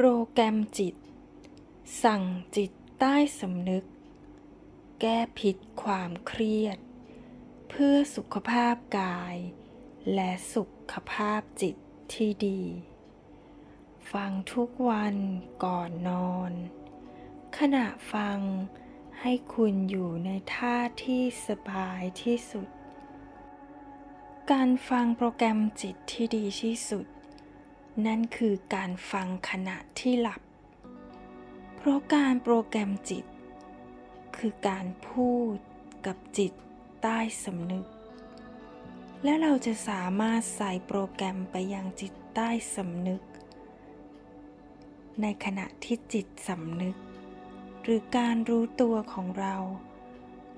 โปรแกรมจิต สั่งจิตใต้สำนึก แก้พิษความเครียด เพื่อสุขภาพกาย และสุขภาพจิตที่ดี ฟังทุกวันก่อนนอน ขณะฟังให้คุณอยู่ในท่าที่สบายที่สุด การฟังโปรแกรมจิตที่ดีที่สุด นั่นคือการฟังขณะที่หลับ เพราะการโปรแกรมจิต คือการพูดกับจิตใต้สำนึก และเราจะสามารถใส่โปรแกรมไปยังจิตใต้สำนึก ในขณะที่จิตสำนึก หรือการรู้ตัวของเรา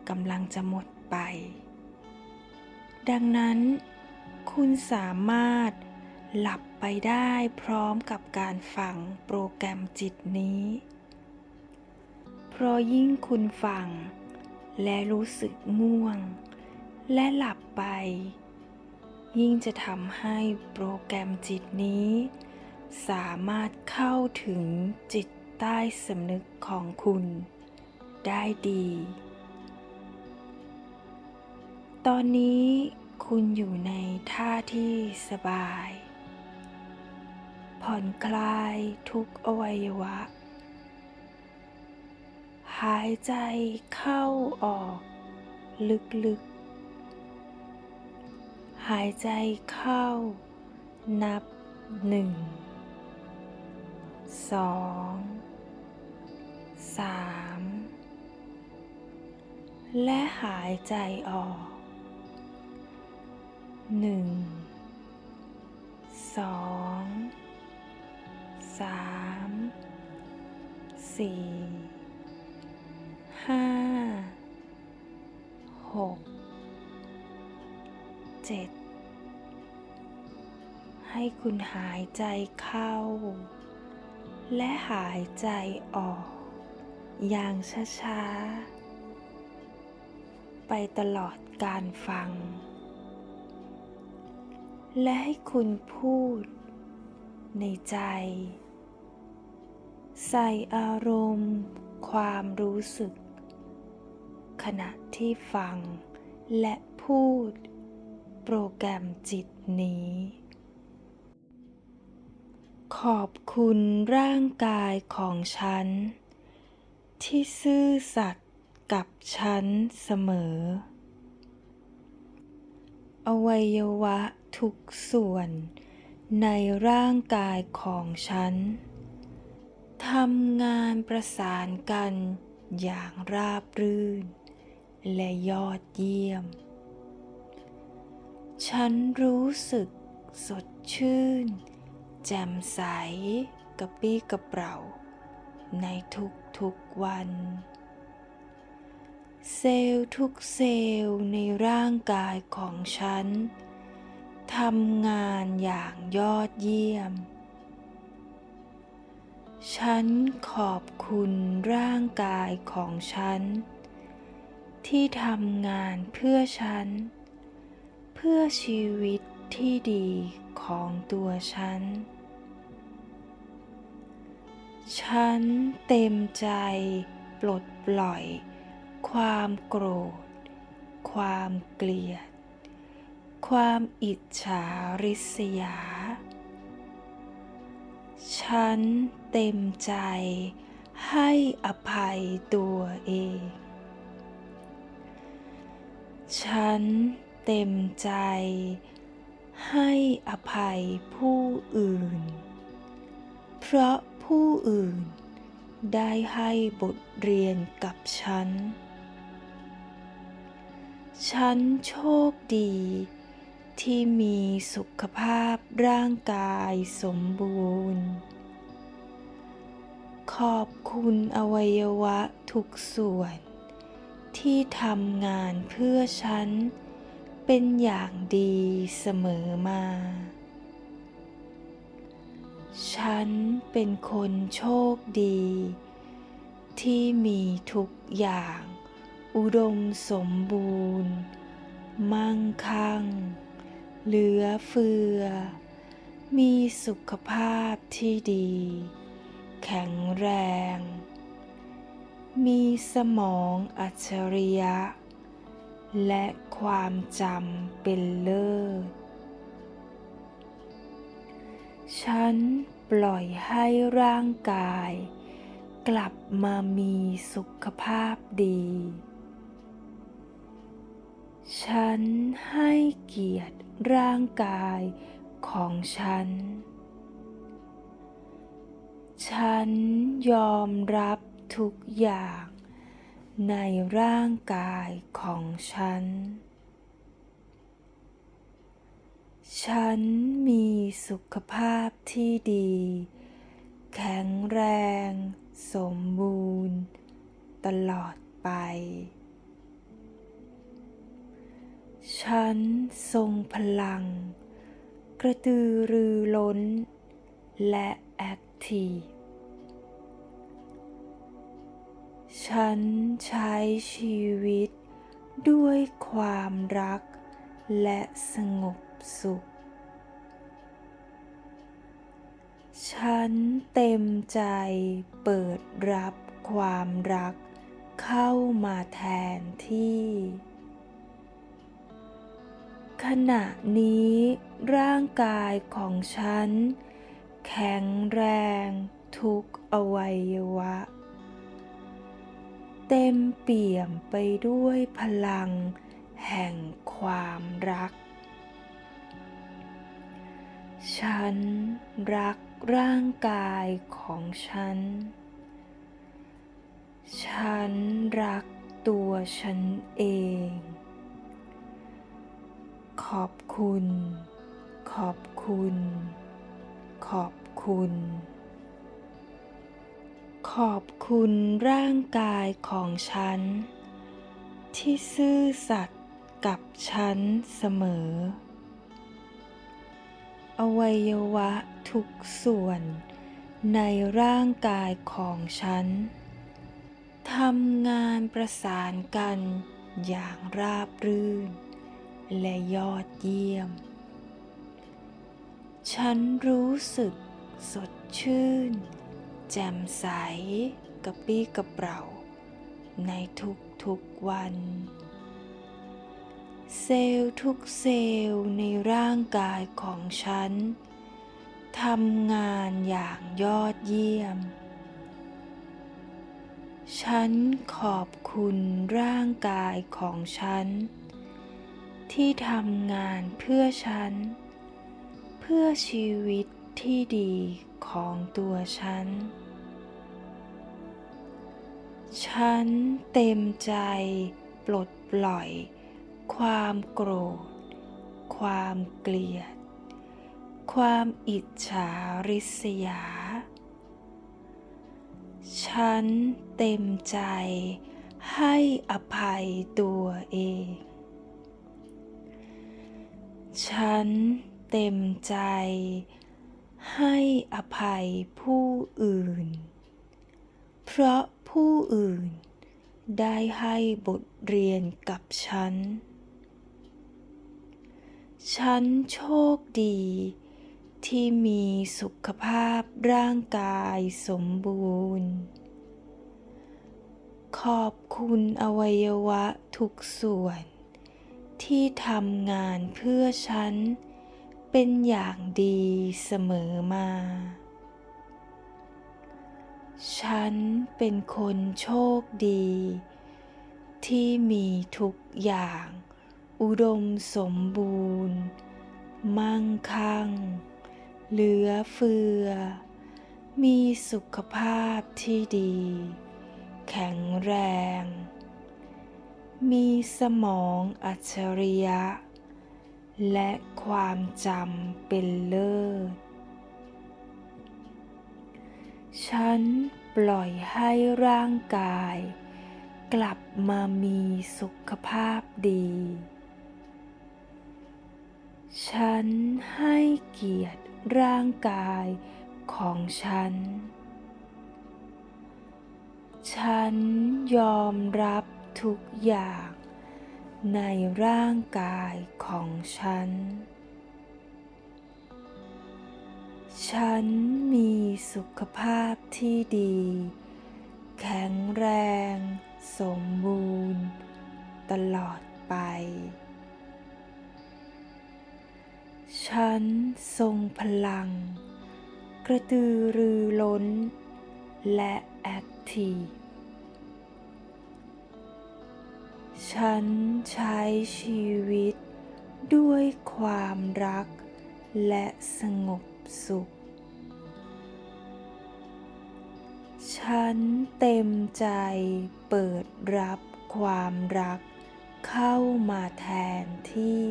กำลังจะหมดไป ดังนั้น คุณสามารถ หลับไปได้พร้อมกับการฟังโปรแกรมจิตนี้ เพราะยิ่งคุณฟัง และรู้สึกง่วง และหลับไป ยิ่งจะทำให้โปรแกรมจิตนี้ สามารถเข้าถึงจิตใต้สำนึกของคุณ ได้ดี ตอนนี้คุณอยู่ในท่าที่สบาย ผ่อนคลายทุกอวัยวะ หายใจเข้าออก ลึกๆ หายใจเข้า นับหนึ่งสองสามและหายใจออกหนึ่งสอง สามสี่ห้าหกเจ็ดให้คุณหายใจเข้า และหายใจออก อย่างช้าๆ ไปตลอดการฟัง และให้คุณพูดในใจ ใส่อารมณ์ ความรู้สึก ขณะที่ฟัง และพูด โปรแกรมจิตนี้ ขอบคุณร่างกายของฉัน ที่ซื่อสัตย์กับฉันเสมอ อวัยวะทุกส่วนในร่างกายของฉัน ทำงานประสานกันอย่างราบรื่น และยอดเยี่ยม ฉันรู้สึกสดชื่น แจ่มใสกระปี้กระเปร่า ในทุกๆวัน เซลล์ทุกเซลล์ในร่างกายของฉันทำงานอย่างยอดเยี่ยม ฉันขอบคุณร่างกายของฉัน ที่ทำงานเพื่อฉัน เพื่อชีวิตที่ดีของตัวฉัน ฉันเต็มใจปลดปล่อย ความโกรธ ความเกลียด ความอิจฉาริษยา ฉันเต็มใจให้อภัยตัวเอง ฉันเต็มใจ ให้อภัยผู้อื่น เพราะผู้อื่นได้ให้บทเรียนกับฉัน ฉันโชคดี ที่มีสุขภาพร่างกายสมบูรณ์ ขอบคุณอวัยวะทุกส่วน ที่ทำงานเพื่อฉัน เป็นอย่างดีเสมอมา ฉันเป็นคนโชคดี ที่มีทุกอย่าง อุดมสมบูรณ์ มั่งคั่ง เหลือเฟือ มีสุขภาพที่ดี แข็งแรง มีสมองอัจฉริยะ และความจำเป็นเลิศ ฉันปล่อยให้ร่างกาย กลับมามีสุขภาพดีฉันให้เกียรติ ร่างกายของฉัน ฉันยอมรับทุกอย่างในร่างกายของฉัน ฉันมีสุขภาพที่ดี แข็งแรง สมบูรณ์ ตลอดไป ฉันทรงพลัง กระตือรือร้น และแอคทีฟ ฉันใช้ชีวิตด้วยความรักและสงบสุข ฉันเต็มใจเปิดรับความรักเข้ามาแทนที่ ขณะนี้ร่างกายของฉัน แข็งแรงทุกอวัยวะ เต็มเปี่ยมไปด้วยพลังแห่งความรัก ฉันรักร่างกายของฉัน ฉันรักตัวฉันเอง ขอบคุณ ขอบคุณ ขอบคุณ ขอบคุณร่างกายของฉัน ที่ซื่อสัตย์กับฉันเสมอ อวัยวะทุกส่วนในร่างกายของฉันทำงานประสานกันอย่างราบรื่น และยอดเยี่ยม ฉันรู้สึกสดชื่น แจ่มใสกระปี้กระเปร่า ในทุกๆวัน เซลล์ทุกเซลล์ในร่างกายของฉันทำงานอย่างยอดเยี่ยม ฉันขอบคุณร่างกายของฉัน ที่ทำงานเพื่อฉัน เพื่อชีวิตที่ดีของตัวฉัน ฉันเต็มใจปลดปล่อย ความโกรธ ความเกลียด ความอิจฉาริษยา ฉันเต็มใจให้อภัยตัวเอง ฉันเต็มใจ ให้อภัยผู้อื่น เพราะผู้อื่น ได้ให้บทเรียนกับฉัน ฉันโชคดี ที่มีสุขภาพร่างกายสมบูรณ์ ขอบคุณอวัยวะทุกส่วน ที่ทำงานเพื่อฉัน เป็นอย่างดีเสมอมา ฉันเป็นคนโชคดี ที่มีทุกอย่าง อุดมสมบูรณ์ มั่งคั่ง เหลือเฟือ มีสุขภาพที่ดี แข็งแรง มีสมองอัจฉริยะ และความจำเป็นเลิศ ฉันปล่อยให้ร่างกาย กลับมามีสุขภาพดี ฉันให้เกียรติร่างกายของฉัน ฉันยอมรับ ทุกอย่าง ในร่างกายของฉัน ฉันมีสุขภาพที่ดี แข็งแรง สมบูรณ์ ตลอดไป ฉันทรงพลัง กระตือรือร้น และแอคทีฟ ฉันใช้ชีวิตด้วยความรักและสงบสุข ฉันเต็มใจเปิดรับความรักเข้ามาแทนที่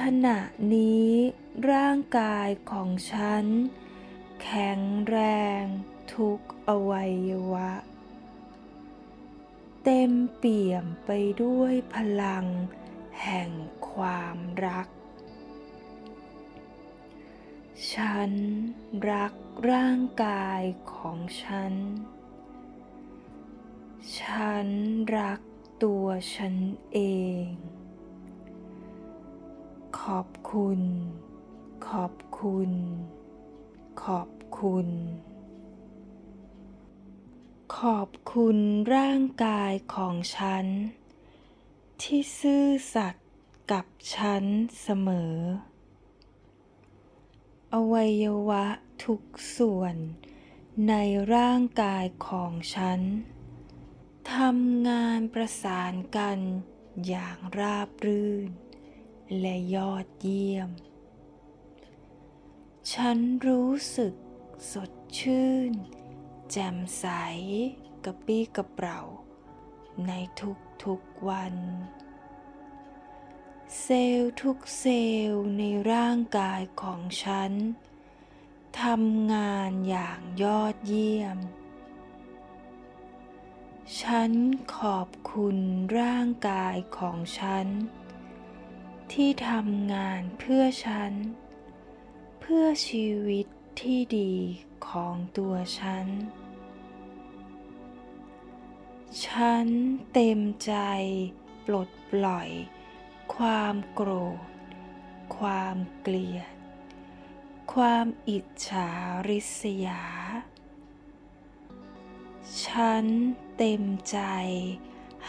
ขณะนี้ร่างกายของฉัน แข็งแรงทุกอวัยวะ เต็มเปี่ยมไปด้วยพลังแห่งความรัก ฉันรักร่างกายของฉัน ฉันรักตัวฉันเอง ขอบคุณ ขอบคุณ ขอบคุณ ขอบคุณร่างกายของฉัน ที่ซื่อสัตย์กับฉันเสมอ อวัยวะทุกส่วนในร่างกายของฉันทำงานประสานกันอย่างราบรื่น และยอดเยี่ยม ฉันรู้สึกสดชื่น แจ่มใสกระปี้กระเปร่า ในทุกๆวัน เซลล์ทุกเซลล์ในร่างกายของฉันทำงานอย่างยอดเยี่ยม ฉันขอบคุณร่างกายของฉัน ที่ทำงานเพื่อฉัน เพื่อชีวิตที่ดีของตัวฉัน ฉันเต็มใจปลดปล่อย ความโกรธ ความเกลียด ความอิจฉาริษยา ฉันเต็มใจ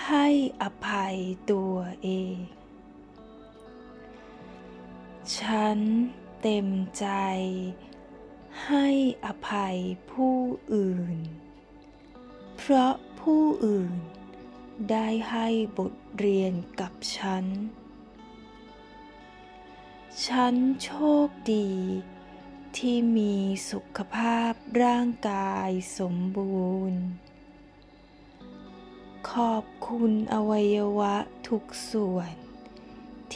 ให้อภัยตัวเอง ฉันเต็มใจ ให้อภัยผู้อื่น เพราะ ผู้อื่น ได้ให้บทเรียนกับฉัน ฉันโชคดี ที่มีสุขภาพร่างกายสมบูรณ์ ขอบคุณอวัยวะทุกส่วน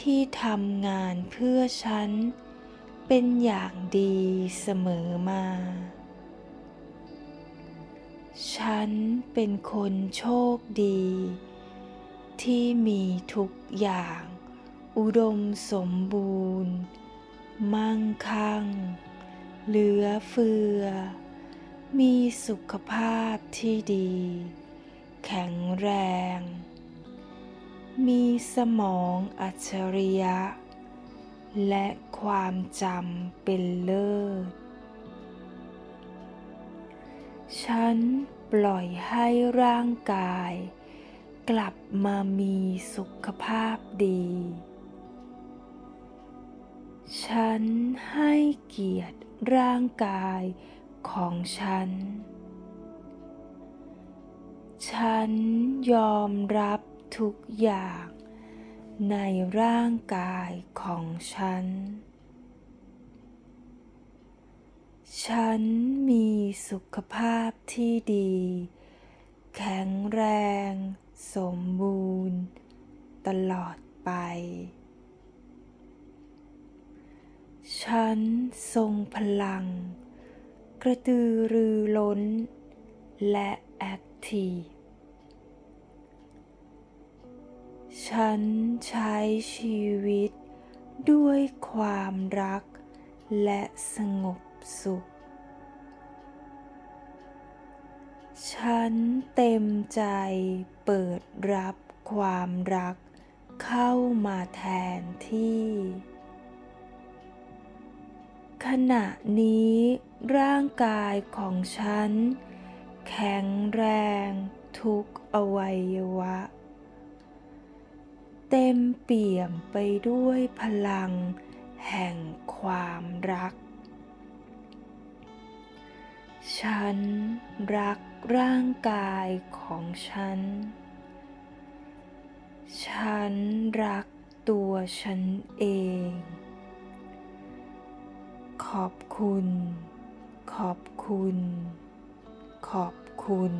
ที่ทำงานเพื่อฉันเป็นอย่างดีเสมอมา ฉันเป็นคนโชคดี ที่มีทุกอย่าง อุดมสมบูรณ์ มั่งคั่ง เหลือเฟือ มีสุขภาพที่ดี แข็งแรง มีสมองอัจฉริยะ และความจำเป็นเลิศ ฉันปล่อยให้ร่างกาย กลับมามีสุขภาพดี ฉันให้เกียรติร่างกายของฉัน ฉันยอมรับทุกอย่างในร่างกายของฉัน ฉันมีสุขภาพที่ดี แข็งแรง สมบูรณ์ ตลอดไป ฉันทรงพลัง กระตือรือร้น และแอคทีฟ ฉันใช้ชีวิตด้วยความรักและสงบ สุข ฉันเต็มใจเปิดรับความรักเข้ามาแทนที่ ขณะนี้ร่างกายของฉัน แข็งแรงทุกอวัยวะ เต็มเปี่ยมไปด้วยพลังแห่งความรัก ฉันรักร่างกายของฉัน ฉันรักตัวฉันเอง ขอบคุณ ขอบคุณ ขอบคุณ